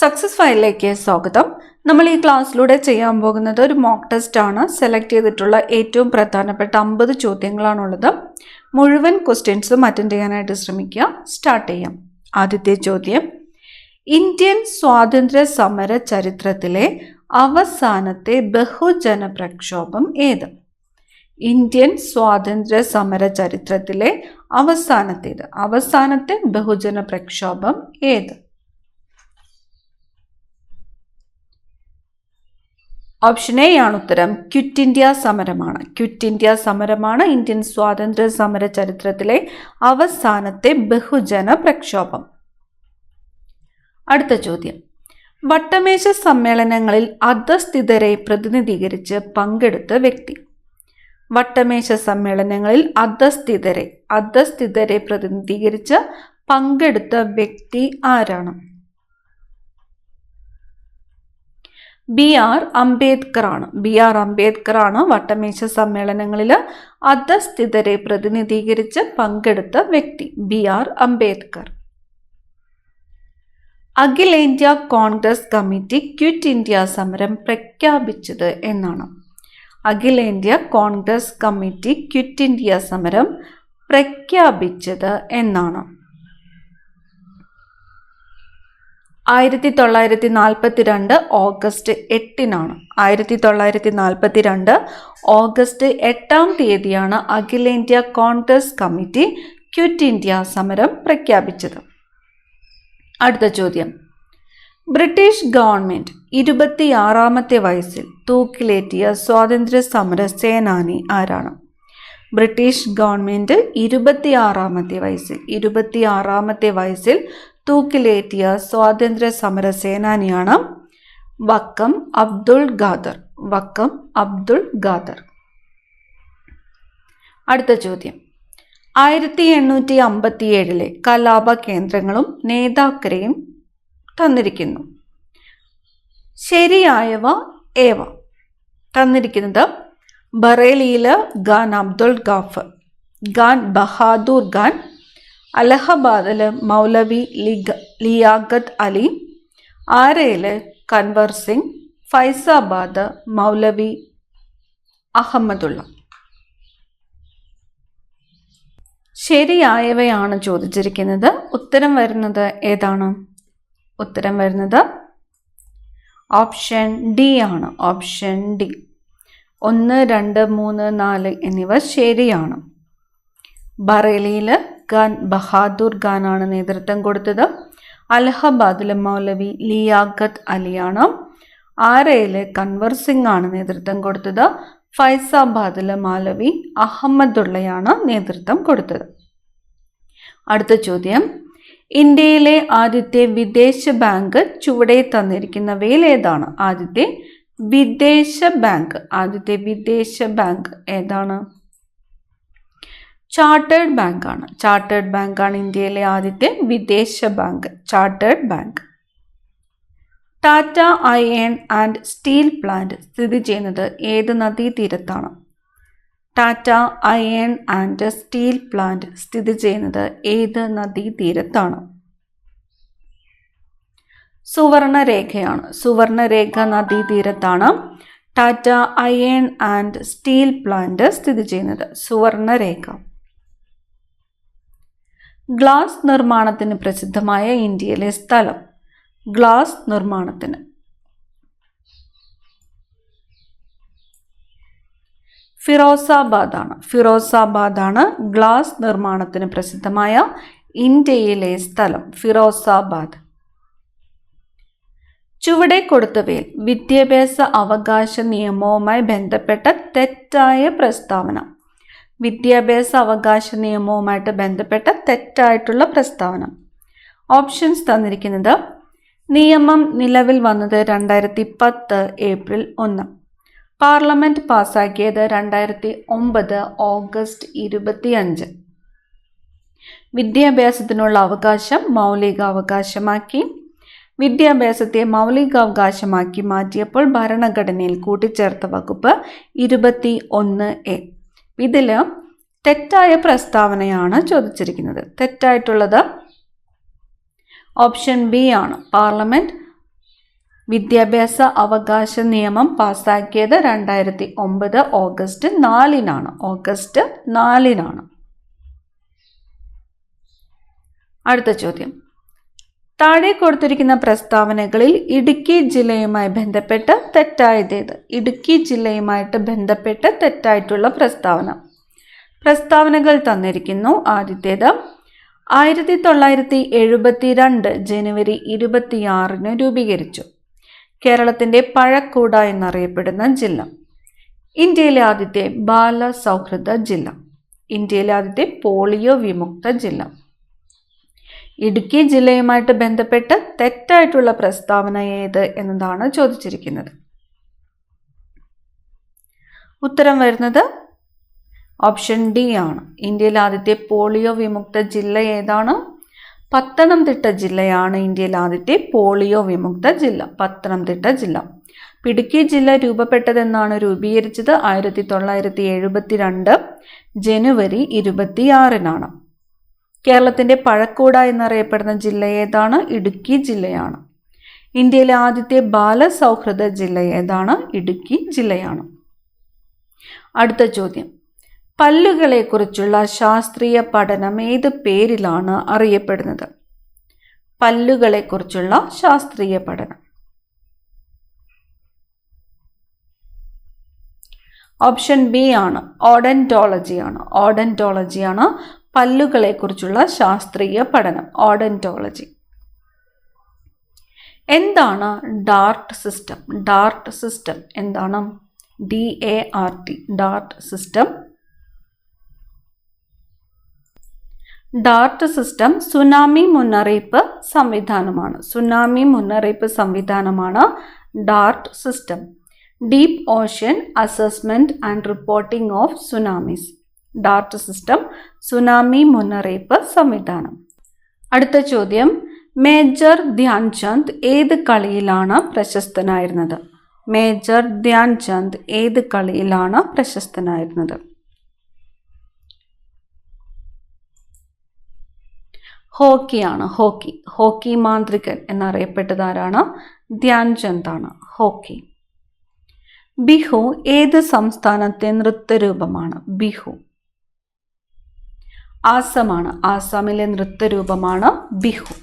Success ഫയലിലേക്ക് സ്വാഗതം. നമ്മൾ ഈ ക്ലാസ്സിലൂടെ ചെയ്യാൻ പോകുന്നത് ഒരു മോക്ക് ടെസ്റ്റ് ആണ്. സെലക്ട് ചെയ്തിട്ടുള്ള ഏറ്റവും പ്രധാനപ്പെട്ട അമ്പത് ചോദ്യങ്ങളാണുള്ളത്. മുഴുവൻ ക്വസ്റ്റ്യൻസും അറ്റൻഡ് ചെയ്യാനായിട്ട് ശ്രമിക്കുക. സ്റ്റാർട്ട് ചെയ്യാം. ആദ്യത്തെ ചോദ്യം. ഇന്ത്യൻ സ്വാതന്ത്ര്യ സമര ചരിത്രത്തിലെ അവസാനത്തെ ബഹുജന പ്രക്ഷോഭം ഏത്? ഇന്ത്യൻ സ്വാതന്ത്ര്യ സമര ചരിത്രത്തിലെ അവസാനത്തേത്. അവസാനത്തെ ബഹുജന പ്രക്ഷോഭം ഏത്? ഓപ്ഷൻ എ ആണ് ഉത്തരം. ക്വിറ്റ് ഇന്ത്യ സമരമാണ്. ക്വിറ്റ് ഇന്ത്യ സമരമാണ്. ഇന്ത്യൻ സ്വാതന്ത്ര്യ സമര ചരിത്രത്തിലെ അവസാനത്തെ ബഹുജന പ്രക്ഷോഭം. അടുത്ത ചോദ്യം. വട്ടമേശ സമ്മേളനങ്ങളിൽ അധസ്ഥിതരെ പ്രതിനിധീകരിച്ച് പങ്കെടുത്ത വ്യക്തി. വട്ടമേശ സമ്മേളനങ്ങളിൽ അധസ്ഥിതരെ അധസ്ഥിതരെ പ്രതിനിധീകരിച്ച് പങ്കെടുത്ത വ്യക്തി ആരാണ്? ബി ആർ അംബേദ്കർ ആണ് ബി ആർ അംബേദ്കർ ആണ് വട്ടമേശ സമ്മേളനങ്ങളിൽ അധസ്ഥിതരെ പ്രതിനിധീകരിച്ച് പങ്കെടുത്ത വ്യക്തി. B R Ambedkar. അഖിലേന്ത്യാ കോൺഗ്രസ് കമ്മിറ്റി ക്വിറ്റ് ഇന്ത്യ സമരം പ്രഖ്യാപിച്ചത് എന്നാണ്. അഖിലേന്ത്യാ കോൺഗ്രസ് കമ്മിറ്റി ക്വിറ്റ് ഇന്ത്യ സമരം പ്രഖ്യാപിച്ചത് എന്നാണ്. ആയിരത്തി തൊള്ളായിരത്തി നാൽപ്പത്തി രണ്ട് ഓഗസ്റ്റ് എട്ടിനാണ്. ആയിരത്തി തൊള്ളായിരത്തി നാൽപ്പത്തി രണ്ട് ഓഗസ്റ്റ് എട്ടാം തീയതിയാണ് അഖിലേന്ത്യാ കോൺഗ്രസ് കമ്മിറ്റി ക്വിറ്റ് ഇന്ത്യ സമരം പ്രഖ്യാപിച്ചത്. അടുത്ത ചോദ്യം. ബ്രിട്ടീഷ് ഗവൺമെന്റ് ഇരുപത്തിയാറാമത്തെ വയസ്സിൽ തൂക്കിലേറ്റിയ സ്വാതന്ത്ര്യ സമര സേനാനി ആരാണ്? ബ്രിട്ടീഷ് ഗവൺമെന്റ് ഇരുപത്തിയാറാമത്തെ വയസ്സിൽ ഇരുപത്തിയാറാമത്തെ വയസ്സിൽ തൂക്കിലേറ്റിയ സ്വാതന്ത്ര്യ സമര സേനാനിയാണ് വക്കം അബ്ദുൾ ഖാദർ. വക്കം അബ്ദുൾ ഖാദർ. അടുത്ത ചോദ്യം. ആയിരത്തി എണ്ണൂറ്റി അമ്പത്തി ഏഴിലെ കലാപ കേന്ദ്രങ്ങളും നേതാക്കരെയും തന്നിരിക്കുന്നു. ശരിയായവ ഏവ? തന്നിരിക്കുന്നത് ബറേലിയിലെ ഖാൻ അബ്ദുൾ ഗാഫർ ഖാൻ ബഹാദൂർ ഖാൻ അലഹബാദിൽ മൗലവി ലിഗ ലിയാഖത്ത് അലി ആരയിൽ കൻവർ സിംഗ് ഫൈസാബാദ് മൗലവി അഹമ്മദുള്ള. ശരിയായവയാണ് ചോദിച്ചിരിക്കുന്നത്. ഉത്തരം വരുന്നത് ഏതാണ്? ഉത്തരം വരുന്നത് ഓപ്ഷൻ ഡി ആണ്. Option D. ഒന്ന് രണ്ട് മൂന്ന് നാല് എന്നിവ ശരിയാണ്. ബറേലിയിൽ ഖാൻ ബഹാദൂർ ഖാനാണ് നേതൃത്വം കൊടുത്തത്. അലഹബാദിലെ മൗലവി ലിയാഖത്ത് അലിയാണ്. ആരയിലെ കൻവർ സിംഗ് ആണ് നേതൃത്വം കൊടുത്തത്. ഫൈസാബാദിലെ മൗലവി അഹമ്മദുള്ളയാണ് നേതൃത്വം കൊടുത്തത്. അടുത്ത ചോദ്യം. ഇന്ത്യയിലെ ആദ്യത്തെ വിദേശ ബാങ്ക് ചുവടെ തന്നിരിക്കുന്നവയിൽ ഏതാണ്? ആദ്യത്തെ വിദേശ ബാങ്ക് ആദ്യത്തെ വിദേശ ബാങ്ക് ഏതാണ്? ചാർട്ടേഡ് ബാങ്കാണ് ചാർട്ടേഡ് ബാങ്കാണ് ഇന്ത്യയിലെ ആദ്യത്തെ വിദേശ bank. Chartered bank Tata iron and steel plant സ്ഥിതി ചെയ്യുന്നത് ഏത് നദീതീരത്താണ്? Tata iron and steel plant സ്ഥിതി ചെയ്യുന്നത് ഏത് നദീതീരത്താണ്? സുവർണരേഖയാണ്. Subarnarekha നദീതീരത്താണ് Tata iron and steel plant സ്ഥിതി ചെയ്യുന്നത്. സുവർണരേഖ. ഗ്ലാസ് നിർമ്മാണത്തിന് പ്രസിദ്ധമായ ഇന്ത്യയിലെ സ്ഥലം. ഗ്ലാസ് നിർമ്മാണത്തിന്. ഫിറോസാബാദാണ്. ഫിറോസാബാദാണ് ഗ്ലാസ് നിർമ്മാണത്തിന് പ്രസിദ്ധമായ ഇന്ത്യയിലെ സ്ഥലം. ഫിറോസാബാദ്. ചുവടെ കൊടുത്തവയിൽ വിദ്യാഭ്യാസ അവകാശ നിയമവുമായി ബന്ധപ്പെട്ട തെറ്റായ പ്രസ്താവന. വിദ്യാഭ്യാസ അവകാശ നിയമവുമായിട്ട് ബന്ധപ്പെട്ട തെറ്റായിട്ടുള്ള പ്രസ്താവന. ഓപ്ഷൻസ് തന്നിരിക്കുന്നത് നിയമം നിലവിൽ വന്നത് രണ്ടായിരത്തി പത്ത് ഏപ്രിൽ ഒന്ന്. പാർലമെന്റ് പാസ്സാക്കിയത് രണ്ടായിരത്തി ഒമ്പത് ഓഗസ്റ്റ് ഇരുപത്തിയഞ്ച്. വിദ്യാഭ്യാസത്തിനുള്ള അവകാശം മൗലികാവകാശമാക്കി. വിദ്യാഭ്യാസത്തെ മൗലികാവകാശമാക്കി മാറ്റിയപ്പോൾ ഭരണഘടനയിൽ കൂട്ടിച്ചേർത്ത വകുപ്പ് ഇരുപത്തി ഒന്ന് എ. ഇതിൽ തെറ്റായ പ്രസ്താവനയാണ് ചോദിച്ചിരിക്കുന്നത്. തെറ്റായിട്ടുള്ളത് ഓപ്ഷൻ ബി ആണ്. പാർലമെന്റ് വിദ്യാഭ്യാസ അവകാശ നിയമം പാസ്സാക്കിയത് രണ്ടായിരത്തി ഒമ്പത് ഓഗസ്റ്റ് നാലിനാണ്. ഓഗസ്റ്റ് നാലിനാണ്. അടുത്ത ചോദ്യം. താഴെ കൊടുത്തിരിക്കുന്ന പ്രസ്താവനകളിൽ ഇടുക്കി ജില്ലയുമായി ബന്ധപ്പെട്ട് തെറ്റായതേത്. ഇടുക്കി ജില്ലയുമായിട്ട് ബന്ധപ്പെട്ട് തെറ്റായിട്ടുള്ള പ്രസ്താവന. പ്രസ്താവനകൾ തന്നിരിക്കുന്നു ആദ്യത്തേത്. ആയിരത്തി തൊള്ളായിരത്തി എഴുപത്തിരണ്ട് ജനുവരി ഇരുപത്തിയാറിന് രൂപീകരിച്ചു. കേരളത്തിന്റെ പഴക്കൂട എന്നറിയപ്പെടുന്ന ജില്ല. ഇന്ത്യയിലെ ആദ്യത്തെ ബാലസൗഹൃദ ജില്ല. ഇന്ത്യയിലെ ആദ്യത്തെ പോളിയോ വിമുക്ത ജില്ല. ഇടുക്കി ജില്ലയുമായിട്ട് ബന്ധപ്പെട്ട് തെറ്റായിട്ടുള്ള പ്രസ്താവന ഏത് എന്നതാണ് ചോദിച്ചിരിക്കുന്നത്. ഉത്തരം വരുന്നത് ഓപ്ഷൻ ഡി ആണ്. ഇന്ത്യയിലെ ആദ്യത്തെ പോളിയോ വിമുക്ത ജില്ല ഏതാണ്? പത്തനംതിട്ട ജില്ലയാണ് ഇന്ത്യയിലെ ആദ്യത്തെ പോളിയോ വിമുക്ത ജില്ല. പത്തനംതിട്ട ജില്ല. ഇടുക്കി ജില്ല രൂപപ്പെട്ടതെന്നാണ് രൂപീകരിച്ചത്. ആയിരത്തി തൊള്ളായിരത്തി എഴുപത്തിരണ്ട് ജനുവരി ഇരുപത്തിയാറിനാണ്. കേരളത്തിന്റെ പഴക്കൂട എന്നറിയപ്പെടുന്ന ജില്ല ഏതാണ്? ഇടുക്കി ജില്ലയാണ്. ഇന്ത്യയിലെ ആദ്യത്തെ ബാലസൗഹൃദ ജില്ല ഏതാണ്? ഇടുക്കി ജില്ലയാണ്. അടുത്ത ചോദ്യം. പല്ലുകളെക്കുറിച്ചുള്ള ശാസ്ത്രീയ പഠനം ഏത് പേരിലാണ് അറിയപ്പെടുന്നത്? പല്ലുകളെക്കുറിച്ചുള്ള ശാസ്ത്രീയ പഠനം. ഓപ്ഷൻ ബി ആണ്. ഓഡന്റോളജിയാണ് ഓഡന്റോളജിയാണ് പല്ലുകളെക്കുറിച്ചുള്ള ശാസ്ത്രീയ പഠനം ഓഡന്റോളജി എന്താണ് ഡാർട്ട് സിസ്റ്റം? ഡാർട്ട് സിസ്റ്റം എന്താണ്? D A R T DART system. DART system tsunami മുന്നറിയിപ്പ് സംവിധാനമാണ്. സുനാമി മുന്നറിയിപ്പ് സംവിധാനമാണ് DART system. Deep ocean assessment and reporting of tsunamis. DART system tsunami മുന്നറിയിപ്പ് സംവിധാനം. അടുത്ത ചോദ്യം. മേജർ ധ്യാൻചന്ദ് ഏത് കളിയിലാണ് പ്രശസ്തനായിരുന്നത്? മേജർ ധ്യാൻചന്ദ് ഏത് കളിയിലാണ് പ്രശസ്തനായിരുന്നത്? ഹോക്കിയാണ്. ഹോക്കി. ഹോക്കി മാന്ത്രികൻ എന്നറിയപ്പെട്ടതാരാണ്? ധ്യാൻചന്ദ് ആണ് ഹോക്കി. ബിഹു ഏത് സംസ്ഥാനത്തെ നൃത്തരൂപമാണ്? ബിഹു. ആസമാണ്. ആസാമിലെ നൃത്തരൂപമാണ് ബിഹു.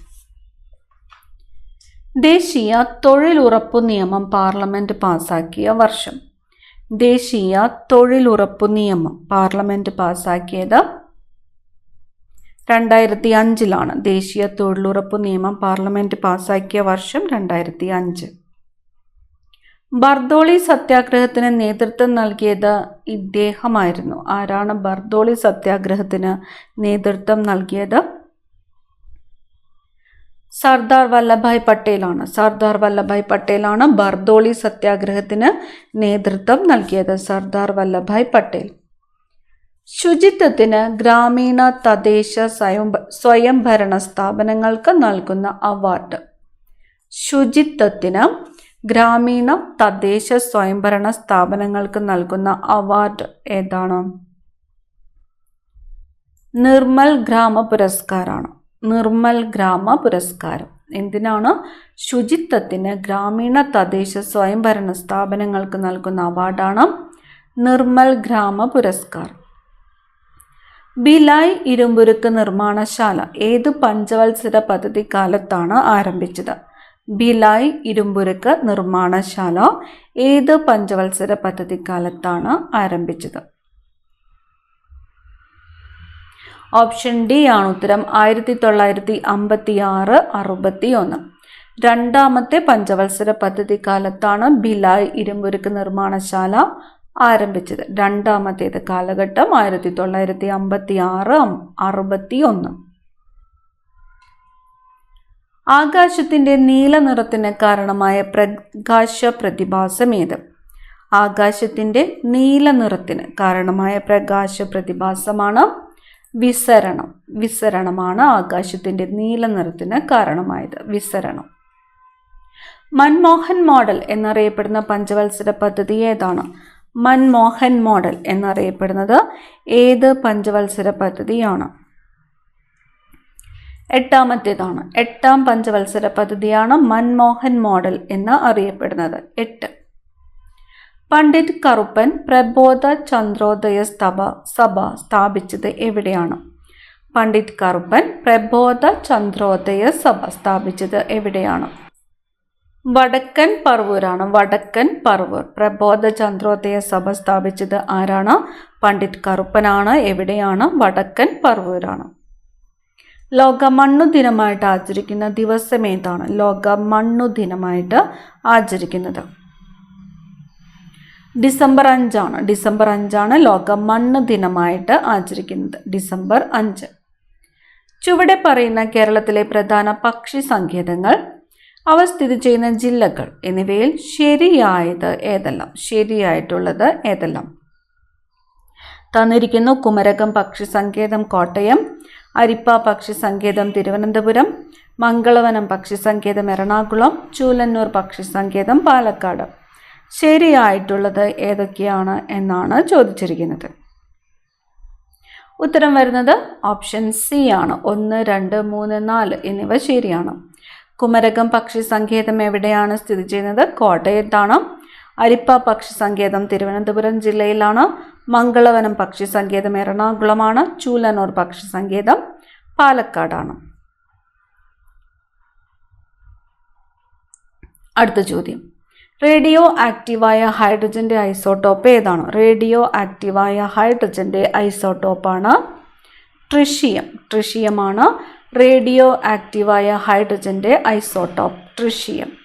ദേശീയ തൊഴിലുറപ്പു നിയമം പാർലമെന്റ് പാസാക്കിയ വർഷം. ദേശീയ തൊഴിലുറപ്പു നിയമം പാർലമെന്റ് പാസാക്കിയത് രണ്ടായിരത്തി അഞ്ചിലാണ് ദേശീയ തൊഴിലുറപ്പ് നിയമം പാർലമെന്റ് പാസാക്കിയ വർഷം രണ്ടായിരത്തി അഞ്ച് ബർദോളി സത്യാഗ്രഹത്തിന് നേതൃത്വം നൽകിയത് ഇദ്ദേഹമായിരുന്നു. ആരാണ് ബർദോളി സത്യാഗ്രഹത്തിന് നേതൃത്വം നൽകിയത്? സർദാർ വല്ലഭായ് പട്ടേലാണ്. സർദാർ വല്ലഭായ് പട്ടേലാണ് ബർദോളി സത്യാഗ്രഹത്തിന് നേതൃത്വം നൽകിയത്. സർദാർ വല്ലഭായ് പട്ടേൽ. ശുചിത്വത്തിന് ഗ്രാമീണ തദ്ദേശ സ്വയം സ്വയംഭരണ സ്ഥാപനങ്ങൾക്ക് നൽകുന്ന അവാർഡ്. ശുചിത്വത്തിന് ഗ്രാമീണ തദ്ദേശ സ്വയംഭരണ സ്ഥാപനങ്ങൾക്ക് നൽകുന്ന അവാർഡ് ഏതാണ്? നിർമ്മൽ ഗ്രാമ പുരസ്കാരമാണ് നിർമ്മൽ ഗ്രാമ പുരസ്കാരം. എന്തിനാണ്? ശുചിത്വത്തിന് ഗ്രാമീണ തദ്ദേശ സ്വയംഭരണ സ്ഥാപനങ്ങൾക്ക് നൽകുന്ന അവാർഡാണ് നിർമ്മൽ ഗ്രാമ പുരസ്കാരം. ബിലായ് ഇരുമ്പുരുക്ക് നിർമ്മാണശാല ഏത് പഞ്ചവത്സര പദ്ധതി കാലത്താണ് ആരംഭിച്ചത്? ബിലായ് ഇരുമ്പുരുക്ക് നിർമ്മാണശാല ഏത് പഞ്ചവത്സര പദ്ധതി കാലത്താണ് ആരംഭിച്ചത്? ഓപ്ഷൻ ഡി ആണ് ഉത്തരം. ആയിരത്തി തൊള്ളായിരത്തി അമ്പത്തി ആറ് അറുപത്തി ഒന്ന് രണ്ടാമത്തെ പഞ്ചവത്സര പദ്ധതി കാലത്താണ് ബിലായ് ഇരുമ്പുരുക്ക് നിർമ്മാണശാല ആരംഭിച്ചത്. രണ്ടാമത്തേത് കാലഘട്ടം ആയിരത്തി തൊള്ളായിരത്തി അമ്പത്തി ആറ് അറുപത്തി ഒന്ന് ആകാശത്തിന്റെ നീല നിറത്തിന് കാരണമായ പ്രകാശ പ്രതിഭാസം ഏത് ആകാശത്തിന്റെ നീല നിറത്തിന് കാരണമായ പ്രകാശ പ്രതിഭാസമാണ് വിസരണം. വിസരണമാണ് ആകാശത്തിന്റെ നീല നിറത്തിന് കാരണമായത്. വിസരണം. മൻമോഹൻ മോഡൽ എന്നറിയപ്പെടുന്ന പഞ്ചവത്സര പദ്ധതി ഏതാണ്? മൻമോഹൻ മോഡൽ എന്നറിയപ്പെടുന്നത് ഏത് പഞ്ചവത്സര പദ്ധതിയാണ്? എട്ടാമത്തേതാണ്. എട്ടാം പഞ്ചവത്സര പദ്ധതിയാണ് മൻമോഹൻ മോഡൽ എന്ന് അറിയപ്പെടുന്നത്. എട്ട്. പണ്ഡിറ്റ് കറുപ്പൻ പ്രബോധ ചന്ദ്രോദയ സഭ സഭ സ്ഥാപിച്ചത് എവിടെയാണ്? പണ്ഡിറ്റ് കറുപ്പൻ പ്രബോധ ചന്ദ്രോദയ സഭ സ്ഥാപിച്ചത് എവിടെയാണ്? വടക്കൻ പറവൂരാണ്. വടക്കൻ പറവൂർ. പ്രബോധ ചന്ദ്രോദയ സഭ സ്ഥാപിച്ചത് ആരാണ്? പണ്ഡിറ്റ് കറുപ്പനാണ്. എവിടെയാണ്? വടക്കൻ പറവൂരാണ്. ലോക മണ്ണു ദിനമായിട്ട് ആചരിക്കുന്ന ദിവസം ഏതാണ്? ലോക മണ്ണു ദിനമായിട്ട് ആചരിക്കുന്നത്. ഡിസംബർ അഞ്ചാണ്. ഡിസംബർ അഞ്ചാണ് ലോക മണ്ണ് ദിനമായിട്ട് ആചരിക്കുന്നത്. ഡിസംബർ അഞ്ച്. ചുവടെ പറയുന്ന കേരളത്തിലെ പ്രധാന പക്ഷി സങ്കേതങ്ങൾ അവ സ്ഥിതി ചെയ്യുന്ന ജില്ലകൾ എന്നിവയിൽ ശരിയായത് ഏതെല്ലാം? ശരിയായിട്ടുള്ളത് ഏതെല്ലാം? തന്നിരിക്കുന്നു കുമരകം പക്ഷി സങ്കേതം കോട്ടയം അരിപ്പ പക്ഷി സങ്കേതം തിരുവനന്തപുരം മംഗളവനം പക്ഷി സങ്കേതം എറണാകുളം ചൂലന്നൂർ പക്ഷി സങ്കേതം പാലക്കാട്. ശരിയായിട്ടുള്ളത് ഏതൊക്കെയാണ് എന്നാണ് ചോദിച്ചിരിക്കുന്നത്. ഉത്തരം വരുന്നത് ഓപ്ഷൻ സി ആണ്. ഒന്ന് രണ്ട് മൂന്ന് നാല് എന്നിവ ശരിയാണ്. കുമരകം പക്ഷി സങ്കേതം എവിടെയാണ് സ്ഥിതി ചെയ്യുന്നത്? കോട്ടയത്താണ്. അരിപ്പ പക്ഷി സങ്കേതം തിരുവനന്തപുരം ജില്ലയിലാണ്. മംഗളവനം പക്ഷി സങ്കേതം എറണാകുളമാണ് ചൂലനൂർ പക്ഷി സങ്കേതം പാലക്കാടാണ്. അടുത്ത ചോദ്യം. റേഡിയോ ആക്റ്റീവായ ഹൈഡ്രജന്റെ ഐസോട്ടോപ്പ് ഏതാണ്? റേഡിയോ ആക്റ്റീവായ ഹൈഡ്രജന്റെ ഐസോട്ടോപ്പാണ് ട്രിഷിയം. ട്രിഷിയമാണ് റേഡിയോ ആക്റ്റീവായ ഹൈഡ്രജന്റെ ഐസോട്ടോപ്പ് ട്രിഷിയം.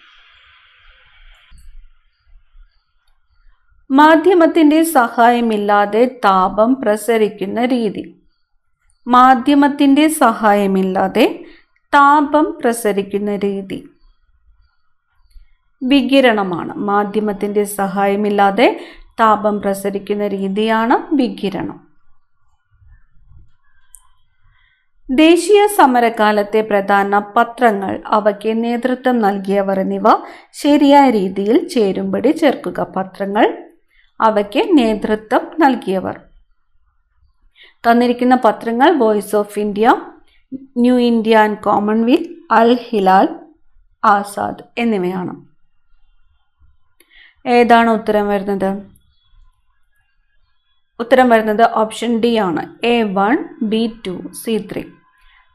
മാധ്യമത്തിന്റെ സഹായമില്ലാതെ താപം പ്രസരിക്കുന്ന രീതി. മാധ്യമത്തിന്റെ സഹായമില്ലാതെ താപം പ്രസരിക്കുന്ന രീതി. വികിരണമാണ്. മാധ്യമത്തിന്റെ സഹായമില്ലാതെ താപം പ്രസരിക്കുന്ന രീതിയാണ് വികിരണം. ദേശീയ സമരകാലത്തെ പ്രധാന പത്രങ്ങൾ അവയ്ക്ക് നേതൃത്വം നൽകിയവർ എന്നിവ ശരിയായ രീതിയിൽ ചേരുമ്പടി ചേർക്കുക. പത്രങ്ങൾ അവയ്ക്ക് നേതൃത്വം നൽകിയവർ. തന്നിരിക്കുന്ന പത്രങ്ങൾ voice of India new India and commonwealth Al Hilal Azad എന്നിവയാണ്. ഏതാണ് ഉത്തരം വരുന്നത്? ഉത്തരം വരുന്നത് ഓപ്ഷൻ ഡി ആണ്. A one B two C three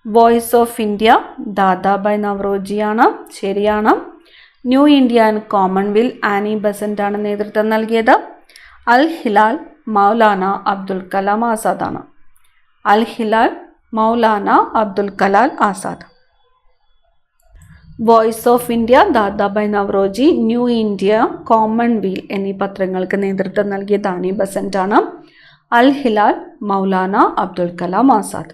voice of India Dadabhai നവറോജിയാണ് ശരിയാണ്. New India and commonwealth Annie Besant ആണ് നേതൃത്വം നൽകിയത്. Al Hilal Maulana Abdul Kalam ആസാദാണ്. Al Hilal Maulana Abdul Kalam Azad. Voice of India Dadabhai Naoroji new India commonwealth എന്നീ പത്രങ്ങൾക്ക് നേതൃത്വം നൽകിയ Dani Besant ആണ് അൽ ഹിലാൽ മൗലാന അബ്ദുൽ കലാം ആസാദ്.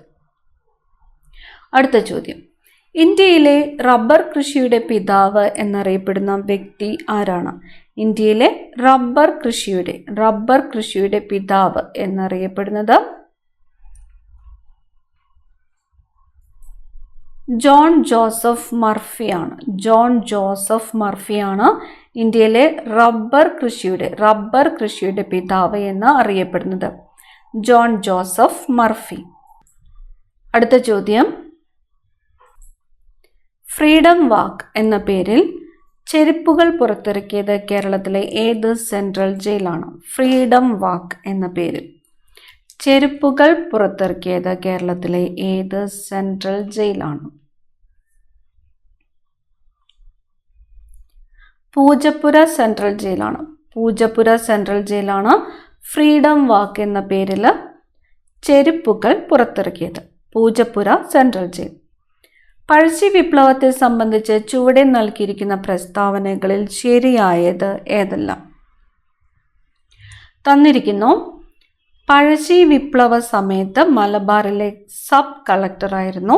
അടുത്ത ചോദ്യം. ഇന്ത്യയിലെ റബ്ബർ കൃഷിയുടെ പിതാവ് എന്നറിയപ്പെടുന്ന വ്യക്തി ആരാണ്? ഇന്ത്യയിലെ റബ്ബർ കൃഷിയുടെ റബ്ബർ കൃഷിയുടെ പിതാവ് എന്നറിയപ്പെടുന്നത് ജോൺ ജോസഫ് മർഫിയാണ്. ജോൺ ജോസഫ് മർഫിയാണ് ഇന്ത്യയിലെ റബ്ബർ കൃഷിയുടെ റബ്ബർ കൃഷിയുടെ പിതാവ് എന്ന് അറിയപ്പെടുന്നത്. John Joseph Murphy. അടുത്ത ചോദ്യം. ഫ്രീഡം വാക്ക് എന്ന പേരിൽ ചെരുപ്പുകൾ പുറത്തിറക്കിയത് കേരളത്തിലെ ഏത് സെൻട്രൽ ജയിലാണ്? ഫ്രീഡം വാക്ക് എന്ന പേരിൽ. ചെരുപ്പുകൾ പുറത്തിറക്കിയത് കേരളത്തിലെ ഏത് സെൻട്രൽ ജയിലാണ്? പൂജപ്പുര സെൻട്രൽ ജയിലാണ്. പൂജപ്പുര സെൻട്രൽ ജയിലാണ് ഫ്രീഡം വാക്ക് എന്ന പേരിൽ ചെരുപ്പുകൾ പുറത്തിറക്കിയത്. Poojappura central jail. പഴശ്ശി വിപ്ലവത്തെ സംബന്ധിച്ച് ചുവടെ നൽകിയിരിക്കുന്ന പ്രസ്താവനകളിൽ ശരിയായത് ഏതെല്ലാം? തന്നിരിക്കുന്നു പഴശ്ശി വിപ്ലവ സമയത്ത് മലബാറിലെ സബ് കളക്ടറായിരുന്നു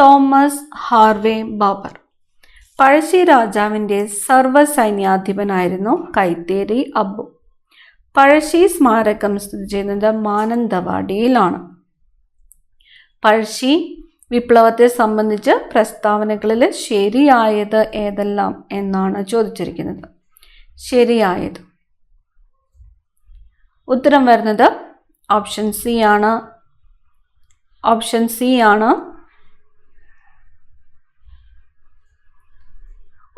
തോമസ് ഹാർവേ ബാബർ. പഴശ്ശി രാജാവിന്റെ സർവസൈന്യാധിപനായിരുന്നു കൈത്തേരി അബു പഴശ്ശി സ്മാരകം സ്ഥിതി ചെയ്യുന്നത് മാനന്തവാടിയിലാണ്. പഴശ്ശി വിപ്ലവത്തെ സംബന്ധിച്ച് പ്രസ്താവനകളിൽ ശരിയായത് ഏതെല്ലാം എന്നാണ് ചോദിച്ചിരിക്കുന്നത്. ശരിയായത്. ഉത്തരം വരുന്നത് ഓപ്ഷൻ സി ആണ്. ഓപ്ഷൻ സി ആണ്.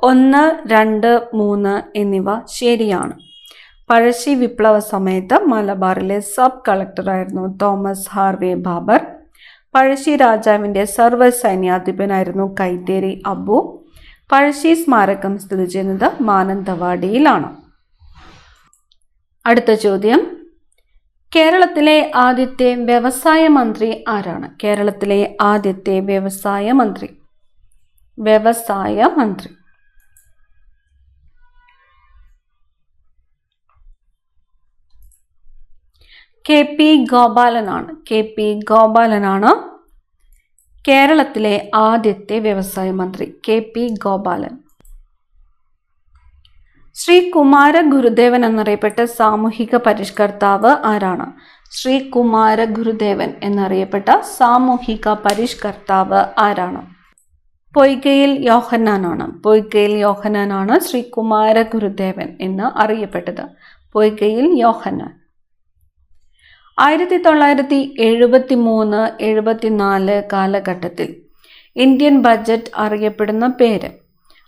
ഒന്ന് രണ്ട് മൂന്ന് എന്നിവ ശരിയാണ്. പഴശ്ശി വിപ്ലവ സമയത്ത് മലബാറിലെ സബ് കളക്ടറായിരുന്നു തോമസ് ഹാർവേ ബാബർ. പഴശ്ശി രാജാവിന്റെ സർവ സൈന്യാധിപനായിരുന്നു കൈത്തേരി അബു. പഴശ്ശി സ്മാരകം സ്ഥിതി ചെയ്യുന്നത് മാനന്തവാടിയിലാണ്. അടുത്ത ചോദ്യം. കേരളത്തിലെ ആദ്യത്തെ വ്യവസായ മന്ത്രി ആരാണ്? കേരളത്തിലെ ആദ്യത്തെ വ്യവസായ മന്ത്രി. വ്യവസായ മന്ത്രി. കെ പി ഗോപാലനാണ്. കെ പി ഗോപാലനാണ് കേരളത്തിലെ ആദ്യത്തെ വ്യവസായ മന്ത്രി കെ പി ഗോപാലൻ. ശ്രീ കുമാര ഗുരുദേവൻ എന്നറിയപ്പെട്ട സാമൂഹിക പരിഷ്കർത്താവ് ആരാണ്? ശ്രീ കുമാര ഗുരുദേവൻ എന്നറിയപ്പെട്ട സാമൂഹിക പരിഷ്കർത്താവ് ആരാണ്? പൊയ്കയിൽ യോഹന്നാനാണ്. പൊയ്കയിൽ യോഹന്നാനാണ് ശ്രീ കുമാര ഗുരുദേവൻ എന്ന് അറിയപ്പെട്ടത്. പൊയ്കയിൽ യോഹന്നാൻ. ആയിരത്തി തൊള്ളായിരത്തി എഴുപത്തി മൂന്ന് എഴുപത്തിനാല് കാലഘട്ടത്തിൽ ഇന്ത്യൻ ബജറ്റ് അറിയപ്പെടുന്ന പേര്.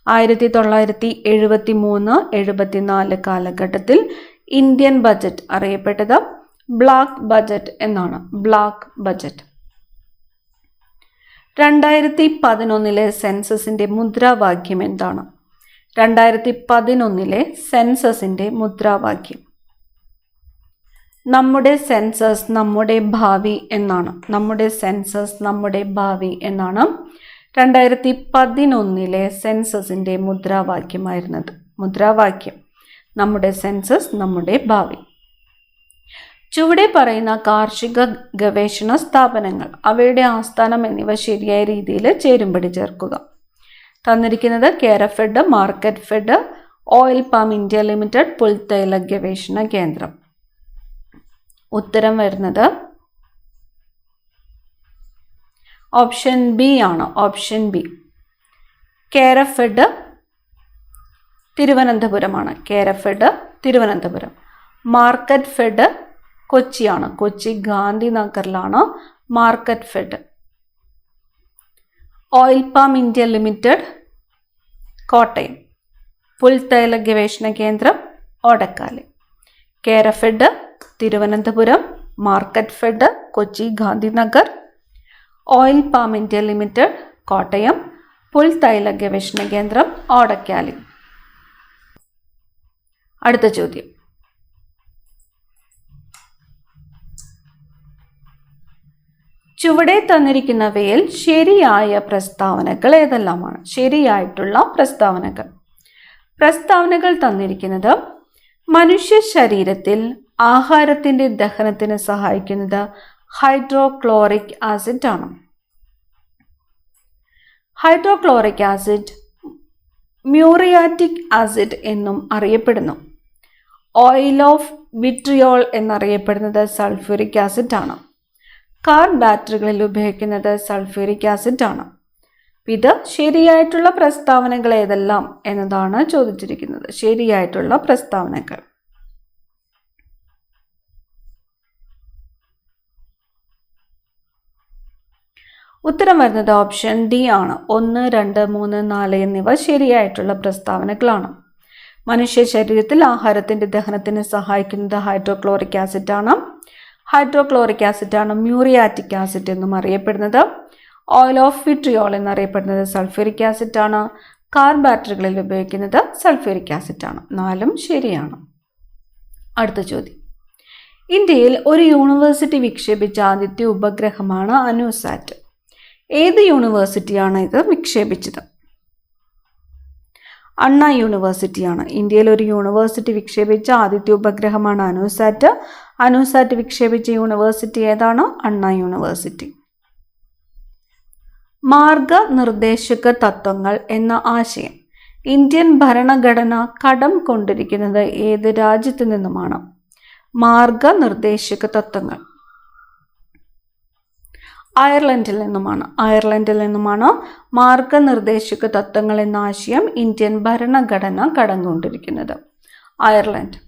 ആയിരത്തി തൊള്ളായിരത്തി എഴുപത്തി മൂന്ന് എഴുപത്തിനാല് കാലഘട്ടത്തിൽ ഇന്ത്യൻ ബജറ്റ് അറിയപ്പെട്ടത് ബ്ലാക്ക് ബജറ്റ് എന്നാണ്. Black budget. രണ്ടായിരത്തി പതിനൊന്നിലെ സെൻസസിന്റെ മുദ്രാവാക്യം എന്താണ്? രണ്ടായിരത്തി പതിനൊന്നിലെ സെൻസസിന്റെ മുദ്രാവാക്യം. നമ്മുടെ സെൻസസ് നമ്മുടെ ഭാവി എന്നാണ്. നമ്മുടെ സെൻസസ് നമ്മുടെ ഭാവി എന്നാണ് രണ്ടായിരത്തി പതിനൊന്നിലെ സെൻസസിന്റെ മുദ്രാവാക്യമായിരുന്നത്. മുദ്രാവാക്യം നമ്മുടെ സെൻസസ് നമ്മുടെ ഭാവി. ചുവടെ പറയുന്ന കാർഷിക ഗവേഷണ സ്ഥാപനങ്ങൾ അവയുടെ ആസ്ഥാനം എന്നിവ ശരിയായ രീതിയിൽ ചേരുംപടി ചേർക്കുക. തന്നിരിക്കുന്നത് Kerafed market fed oil palm India limited പുൽത്തൈല ഗവേഷണ കേന്ദ്രം. ഉത്തരം വരുന്നത് ഓപ്ഷൻ ബി ആണ്. ഓപ്ഷൻ ബി. കേരഫെഡ് തിരുവനന്തപുരമാണ്. കേരഫെഡ് തിരുവനന്തപുരം. മാർക്കറ്റ് ഫെഡ് കൊച്ചിയാണ്. Kochi ഗാന്ധിനഗറിലാണ് market fed oil palm India limited Kottayam. പുൽത്തൈല ഗവേഷണ കേന്ദ്രം Odakkali. Kerafed Thiruvananthapuram market fed Kochi Gandhinagar oil palm India limited Kottayam പുൽത്തൈല ഗവേഷണ കേന്ദ്രം ഓടക്കാലി. അടുത്ത ചോദ്യം. ചുവടെ തന്നിരിക്കുന്നവയിൽ ശരിയായ പ്രസ്താവനകൾ ഏതെല്ലാമാണ്? ശരിയായിട്ടുള്ള പ്രസ്താവനകൾ. പ്രസ്താവനകൾ തന്നിരിക്കുന്നത് മനുഷ്യ ശരീരത്തിൽ ആഹാരത്തിന്റെ ദഹനത്തിന് സഹായിക്കുന്നത് ഹൈഡ്രോക്ലോറിക് ആസിഡ് ആണ്. ഹൈഡ്രോക്ലോറിക് ആസിഡ് മ്യൂറിയാറ്റിക് ആസിഡ് എന്നും അറിയപ്പെടുന്നു. ഓയിൽ ഓഫ് വിട്രിയോൾ എന്നറിയപ്പെടുന്നത് സൾഫ്യൂരിക് ആസിഡ് ആണ്. കാർ ബാറ്ററികളിൽ ഉപയോഗിക്കുന്നത് സൾഫ്യൂരിക് ആസിഡ് ആണ്. ഇത് ശരിയായിട്ടുള്ള പ്രസ്താവനകൾ ഏതെല്ലാം എന്നതാണ് ചോദിച്ചിരിക്കുന്നത്. ശരിയായിട്ടുള്ള പ്രസ്താവനകൾ. ഉത്തരം വരുന്നത് ഓപ്ഷൻ ഡി ആണ്. ഒന്ന് രണ്ട് മൂന്ന് നാല് എന്നിവ ശരിയായിട്ടുള്ള പ്രസ്താവനകളാണ്. മനുഷ്യ ശരീരത്തിൽ ആഹാരത്തിന്റെ ദഹനത്തിന് സഹായിക്കുന്നത് ഹൈഡ്രോക്ലോറിക് ആസിഡാണ്. ഹൈഡ്രോക്ലോറിക് ആസിഡാണ് മ്യൂറിയാറ്റിക് ആസിഡ് എന്നും അറിയപ്പെടുന്നത്. ഓയിൽ ഓഫ് വിട്രിയോൾ എന്നറിയപ്പെടുന്നത് സൾഫ്യൂരിക് ആസിഡാണ്. കാർ ബാറ്ററികളിൽ ഉപയോഗിക്കുന്നത് സൾഫ്യൂരിക് ആസിഡാണ്. നാലും ശരിയാണ്. അടുത്ത ചോദ്യം. ഇന്ത്യയിൽ ഒരു യൂണിവേഴ്സിറ്റി വിക്ഷേപിച്ച ആദ്യത്തെ ഉപഗ്രഹമാണ് അനുസാറ്റ്. ഏത് യൂണിവേഴ്സിറ്റിയാണ് ഇത് വിക്ഷേപിച്ചത്? അണ്ണ യൂണിവേഴ്സിറ്റിയാണ്. ഇന്ത്യയിൽ ഒരു യൂണിവേഴ്സിറ്റി വിക്ഷേപിച്ച ആദ്യത്തെ ഉപഗ്രഹമാണ് അനുസാറ്റ്. അനുസാറ്റ് വിക്ഷേപിച്ച യൂണിവേഴ്സിറ്റി ഏതാണ്? അണ്ണ യൂണിവേഴ്സിറ്റി. മാർഗനിർദ്ദേശക തത്വങ്ങൾ എന്ന ആശയം. ഇന്ത്യൻ ഭരണഘടന കടം കൊണ്ടിരിക്കുന്നത് ഏത് രാജ്യത്തു നിന്നുമാണ്? മാർഗനിർദ്ദേശക തത്വങ്ങൾ. അയർലൻഡിൽ നിന്നുമാണ്. അയർലൻഡിൽ നിന്നുമാണ് മാർഗനിർദ്ദേശക തത്വങ്ങൾ എന്ന ആശയം ഇന്ത്യൻ ഭരണഘടന കടന്നുകൊണ്ടിരിക്കുന്നത്. അയർലൻഡ്.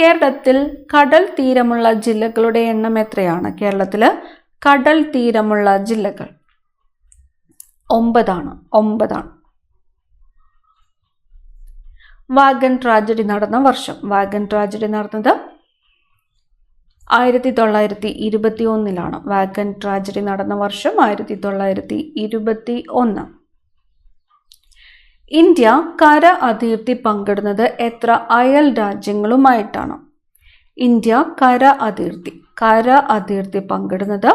കേരളത്തിൽ കടൽ തീരമുള്ള ജില്ലകളുടെ എണ്ണം എത്രയാണ്? കേരളത്തിൽ കടൽ തീരമുള്ള ജില്ലകൾ ഒമ്പതാണ്. ഒമ്പതാണ്. വാഗൻ ട്രാജഡി നടന്ന വർഷം. വാഗൻ ട്രാജഡി നടന്നത് ആയിരത്തി തൊള്ളായിരത്തി ഇരുപത്തി ഒന്നിലാണ് വാക്കൻ ട്രാജഡി നടന്ന വർഷം ആയിരത്തി തൊള്ളായിരത്തി ഇരുപത്തി ഒന്ന് ഇന്ത്യ കര അതിർത്തി പങ്കിടുന്നത് എത്ര അയൽ രാജ്യങ്ങളുമായിട്ടാണ്? ഇന്ത്യ കര അതിർത്തി കര അതിർത്തി പങ്കിടുന്നത്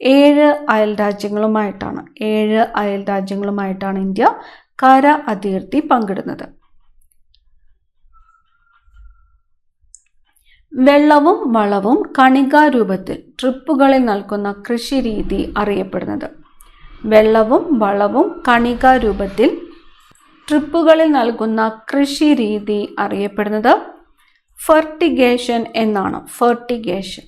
ഏഴ് അയൽ രാജ്യങ്ങളുമായിട്ടാണ്. ഏഴ് അയൽ രാജ്യങ്ങളുമായിട്ടാണ് ഇന്ത്യ കര അതിർത്തി പങ്കിടുന്നത്. വെള്ളവും വളവും കണികാരൂപത്തിൽ ട്രിപ്പുകളിൽ നൽകുന്ന കൃഷി രീതി അറിയപ്പെടുന്നത്. വെള്ളവും വളവും കണികാരൂപത്തിൽ ട്രിപ്പുകളിൽ നൽകുന്ന കൃഷി രീതി അറിയപ്പെടുന്നത് ഫെർട്ടിഗേഷൻ എന്നാണ്. ഫെർട്ടിഗേഷൻ.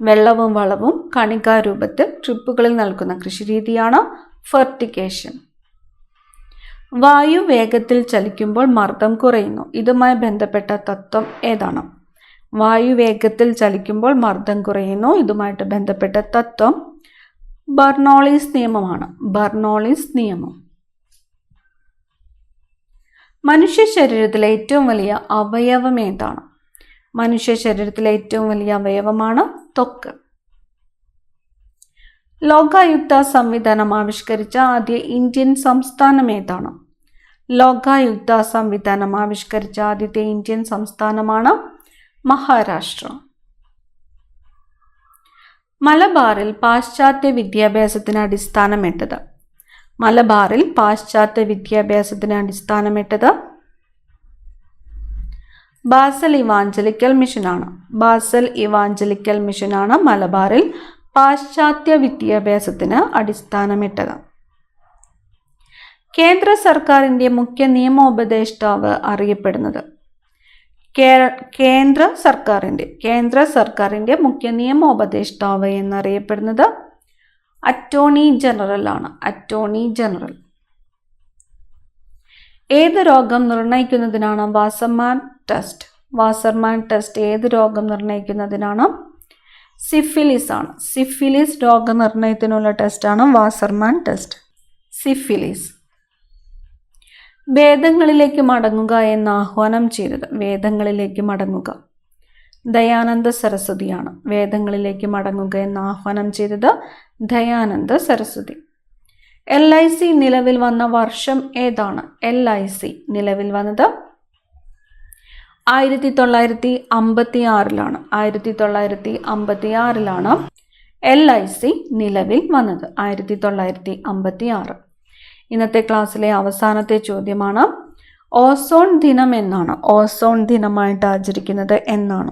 വെള്ളവും വളവും കണികാരൂപത്തിൽ ട്രിപ്പുകളിൽ നൽകുന്ന കൃഷി രീതിയാണ് ഫെർട്ടിഗേഷൻ. വായു വേഗത്തിൽ ചലിക്കുമ്പോൾ മർദ്ദം കുറയുന്നു. ഇതുമായി ബന്ധപ്പെട്ട തത്വം ഏതാണ്? വായു വേഗത്തിൽ ചലിക്കുമ്പോൾ മർദ്ദം കുറയുന്നു. ഇതുമായിട്ട് ബന്ധപ്പെട്ട തത്വം ബർണോളിസ് നിയമമാണ്. ബർണോളിസ് നിയമം. മനുഷ്യ ശരീരത്തിലെ ഏറ്റവും വലിയ അവയവം ഏതാണ്? മനുഷ്യ ശരീരത്തിലെ ഏറ്റവും വലിയ അവയവമാണ് തൊക്ക് ലോകായുക്ത സംവിധാനം ആവിഷ്കരിച്ച ആദ്യ ഇന്ത്യൻ സംസ്ഥാനം ഏതാണ്? ലോകായുക്ത സംവിധാനം ആവിഷ്കരിച്ച ആദ്യത്തെ ഇന്ത്യൻ സംസ്ഥാനമാണ് മഹാരാഷ്ട്ര. മലബാറിൽ പാശ്ചാത്യ വിദ്യാഭ്യാസത്തിന് അടിസ്ഥാനമിട്ടത്. മലബാറിൽ പാശ്ചാത്യ വിദ്യാഭ്യാസത്തിന് അടിസ്ഥാനമിട്ടത് ബാസൽ ഇവാഞ്ചലിക്കൽ മിഷനാണ്. ബാസൽ ഇവാഞ്ചലിക്കൽ മിഷനാണ് മലബാറിൽ പാശ്ചാത്യ വിദ്യാഭ്യാസത്തിന് അടിസ്ഥാനമിട്ടത്. കേന്ദ്ര സർക്കാരിന്റെ മുഖ്യ നിയമോപദേഷ്ടാവ് അറിയപ്പെടുന്നത് കേന്ദ്ര സർക്കാരിന്റെ കേന്ദ്ര സർക്കാരിന്റെ മുഖ്യ നിയമോപദേഷ്ടാവ് എന്നറിയപ്പെടുന്നത് അറ്റോർണി ജനറൽ ആണ്. Attorney general. ഏത് രോഗം നിർണയിക്കുന്നതിനാണ് വാസർമാൻ ടെസ്റ്റ്? വാസർമാൻ ടെസ്റ്റ് ഏത് രോഗം നിർണയിക്കുന്നതിനാണ് സിഫിലിസ് ആണ്. സിഫിലിസ് രോഗനിർണയത്തിനുള്ള ടെസ്റ്റാണ് വാസർമാൻ ടെസ്റ്റ്. സിഫിലിസ്. വേദങ്ങളിലേക്ക് മടങ്ങുക എന്ന് ആഹ്വാനം ചെയ്തത്. വേദങ്ങളിലേക്ക് മടങ്ങുക. ദയാനന്ദ സരസ്വതിയാണ്. വേദങ്ങളിലേക്ക് മടങ്ങുക എന്ന് ആഹ്വാനം ചെയ്തത് Dayananda Saraswati. L I C നിലവിൽ വന്ന വർഷം ഏതാണ്? എൽ ഐ സി നിലവിൽ വന്നത് ആയിരത്തി തൊള്ളായിരത്തി അമ്പത്തി ആറിലാണ് ആയിരത്തി തൊള്ളായിരത്തി അമ്പത്തി ആറിലാണ് എൽ ഐ സി നിലവിൽ വന്നത്. ആയിരത്തി തൊള്ളായിരത്തി അമ്പത്തി ആറ് ഇന്നത്തെ ക്ലാസ്സിലെ അവസാനത്തെ ചോദ്യമാണ് ഓസോൺ ദിനം എന്നാണ്. ഓസോൺ ദിനമായിട്ട് ആചരിക്കുന്നത് എന്നാണ്.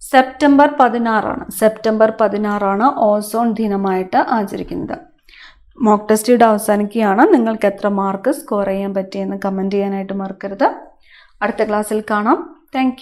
സെപ്റ്റംബർ പതിനാറാണ്. സെപ്റ്റംബർ പതിനാറാണ് ഓസോൺ ദിനമായിട്ട് ആചരിക്കുന്നത്. മോക്ക് ടെസ്റ്റിയുടെ അവസാനിക്കുകയാണ്. നിങ്ങൾക്ക് എത്ര മാർക്ക് സ്കോർ ചെയ്യാൻ പറ്റിയെന്ന് കമന്റ് ചെയ്യാനായിട്ട് മറക്കരുത്. അടുത്ത ക്ലാസ്സിൽ കാണാം. താങ്ക്